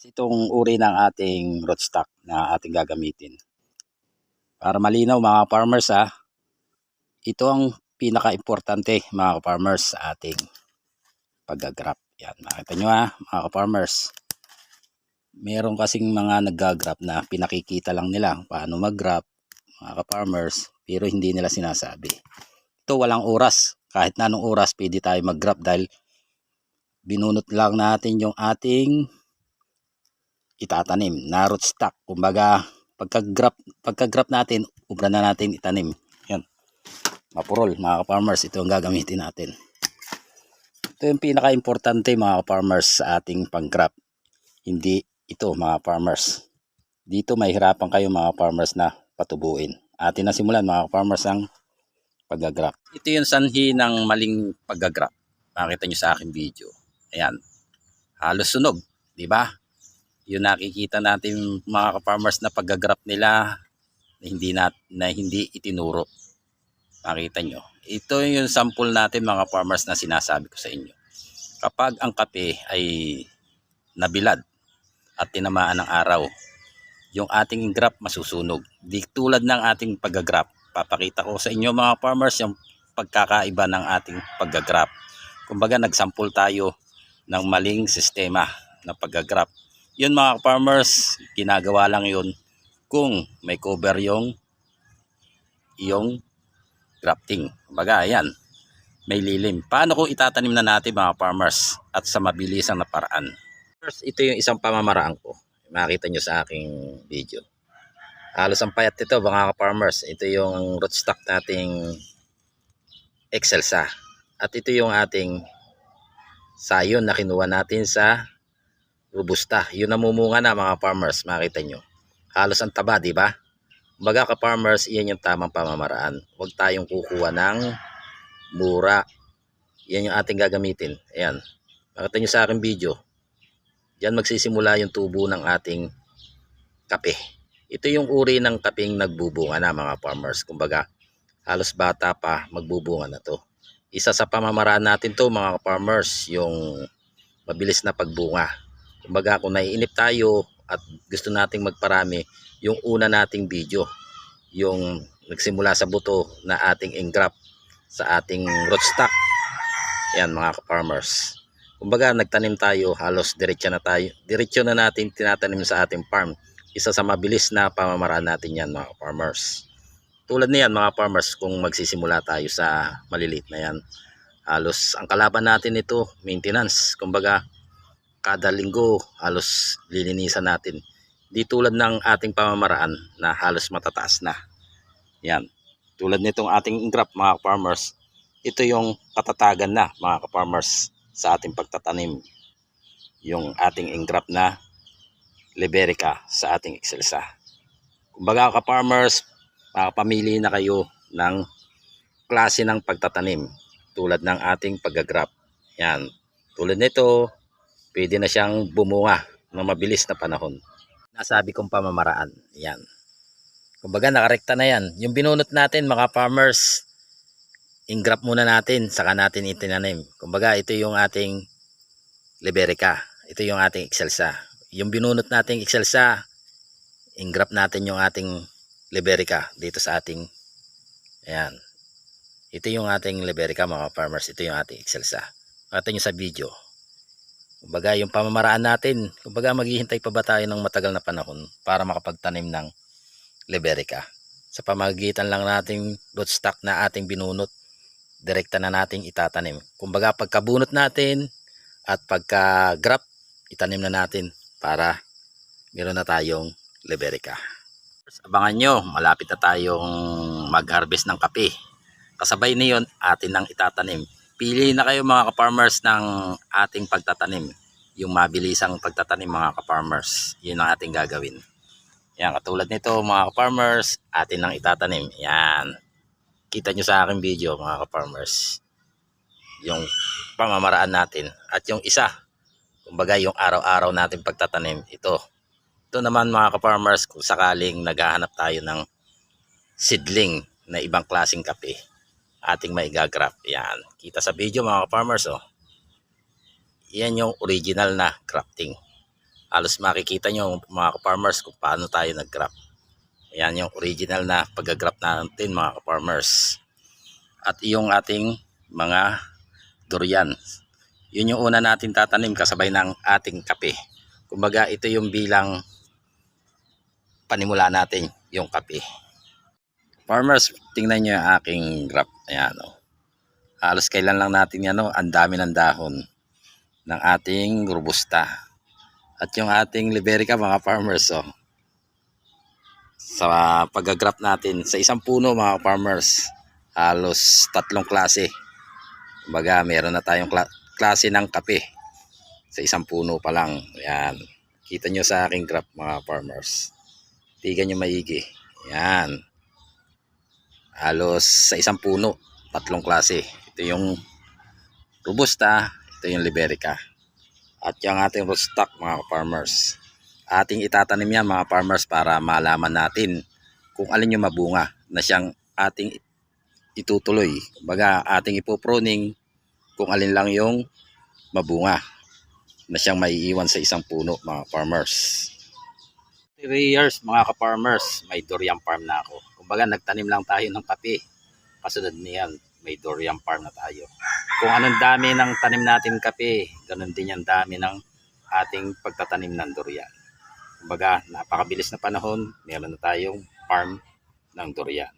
itong uri ng ating rootstock na ating gagamitin. Para malinaw mga farmers ha, ito ang pinaka-importante mga farmers sa ating pag-grap. Yan, makita nyo ha mga farmers. Meron kasing mga nag-grap na pinakikita lang nila paano mag-grap mga farmers pero hindi nila sinasabi. Ito walang oras. Kahit na anong oras pwede tayo mag-grap dahil binunot lang natin yung ating itatanim na rootstock. Kumbaga, pagka-grap, pagka-grap natin, ubra na natin itanim. Yan. Mapurol, mga farmers ito ang gagamitin natin. Ito yung pinaka-importante mga farmers sa ating pang-grap. Hindi ito mga farmers. Dito mahirapan kayo mga farmers na patubuin. Atin na simulan mga farmers ang pag-grap. Ito yung sanhi ng maling pag-grap. Makita nyo sa aking video. Ayan. Halos sunog. di ba? Yung nakikita natin mga farmers na pag-grap nila na hindi, na, na hindi itinuro. Makita nyo. Ito yung sample natin mga farmers na sinasabi ko sa inyo. Kapag ang kape ay nabilad at tinamaan ng araw, yung ating grap masusunog. Di tulad ng ating pag-grap. Papakita ko sa inyo mga farmers yung pagkakaiba ng ating pag-grap. Kumbaga nagsample tayo ng maling sistema na pag-grap yun mga farmers, ginagawa lang yun kung may cover yung yung grafting. Baga, ayan, may lilim. Paano kung itatanim na natin mga farmers at sa mabilisang na paraan? First, ito yung isang pamamaraan ko. Makita nyo sa aking video. Halos ang payat ito mga farmers. Ito yung rootstock nating Excelsa. At ito yung ating sayon na kinuha natin sa robusta. Yun namumunga na mga farmers, makita nyo. Halos ang taba, di ba? Baga ka farmers, iyan yung tamang pamamaraan. Huwag tayong kukuha ng mura. Yan yung ating gagamitin. Ayan. Makita nyo sa aking video. Diyan magsisimula yung tubo ng ating kape. Ito yung uri ng kapeng nagbubunga na mga farmers. Kumbaga, halos bata pa magbubunga na to. Isa sa pamamaraan natin to mga farmers, yung mabilis na pagbunga. Kumbaga kung naiinip tayo at gusto nating magparami, yung una nating video, yung nagsimula sa buto na ating engrap sa ating rootstock. Yan mga farmers. Kumbaga nagtanim tayo, halos diretso na tayo. Diretso na natin tinatanim sa ating farm. Isa sa mabilis na pamamaraan natin yan mga farmers. Tulad niyan mga farmers kung magsisimula tayo sa maliliit na yan. Halos ang kalaban natin ito, maintenance. Kumbaga kada linggo halos lilinisan natin. Di tulad ng ating pamamaraan na halos matataas na. Yan. Tulad nitong ating engrap mga farmers, ito yung katatagan na mga farmers sa ating pagtatanim. Yung ating engrap na Liberica sa ating Excelsa. Kumbaga ka-farmers, makapamili na kayo ng klase ng pagtatanim tulad ng ating pag-grap. Yan. Tulad nito, pwede na siyang bumunga ng mabilis na panahon. Nasabi kong pamamaraan. Yan. Kumbaga nakarekta na yan. Yung binunot natin mga farmers, ingrap muna natin, saka natin itinanim. Kumbaga ito yung ating Liberica. Ito yung ating Excelsa. Yung binunot nating Excelsa, ingrap natin yung ating Liberica dito sa ating ayan. Ito yung ating Liberica mga farmers. Ito yung ating Excelsa. Makita nyo sa video. Kumbaga yung pamamaraan natin, kumbaga maghihintay pa ba tayo ng matagal na panahon para makapagtanim ng Liberica. Sa pamagitan lang nating rootstock na ating binunot, direkta na nating itatanim. Kumbaga pagkabunot natin at pagka-grap, itanim na natin para meron na tayong Liberica. Abangan nyo, malapit na tayong mag-harvest ng kape. Kasabay na yun, atin nang itatanim. Pili na kayo mga ka-farmers ng ating pagtatanim. Yung mabilisang pagtatanim mga ka-farmers. Yun ang ating gagawin. Yan, katulad nito mga ka-farmers, atin nang itatanim. Yan. Kita nyo sa aking video mga ka-farmers. Yung pamamaraan natin. At yung isa, kumbaga yung araw-araw natin pagtatanim, ito. Ito naman mga ka-farmers, kung sakaling naghahanap tayo ng seedling na ibang klaseng kape ating maigagrap. Yan. Kita sa video mga farmers oh. Yan yung original na crafting. halos makikita nyo mga farmers kung paano tayo nag-grap. Ayan yung original na pag-grap natin mga farmers. At yung ating mga durian. Yun yung una natin tatanim kasabay ng ating kape. Kumbaga ito yung bilang panimula natin yung kape. Farmers, tingnan nyo yung aking graph. Ayan o. Halos kailan lang natin yan o. Ang dami ng dahon ng ating robusta. At yung ating liberica mga farmers o. Sa pag-graph natin sa isang puno mga farmers, halos tatlong klase. Kumbaga meron na tayong kla- klase ng kape sa isang puno pa lang. Ayan. Kita nyo sa aking graph mga farmers. Tigan nyo maigi. Ayan halos sa isang puno, tatlong klase. Ito yung robusta, ito yung liberica. At yung ating rootstock mga farmers. Ating itatanim yan mga farmers para malaman natin kung alin yung mabunga na siyang ating itutuloy. Baga ating ipoproning kung alin lang yung mabunga na siyang maiiwan sa isang puno mga farmers. 3 years mga ka-farmers, may durian farm na ako. Kumbaga nagtanim lang tayo ng kape. Kasunod niyan, may durian farm na tayo. Kung anong dami ng tanim natin kape, ganun din yung dami ng ating pagtatanim ng durian. Kumbaga, napakabilis na panahon, meron na tayong farm ng durian.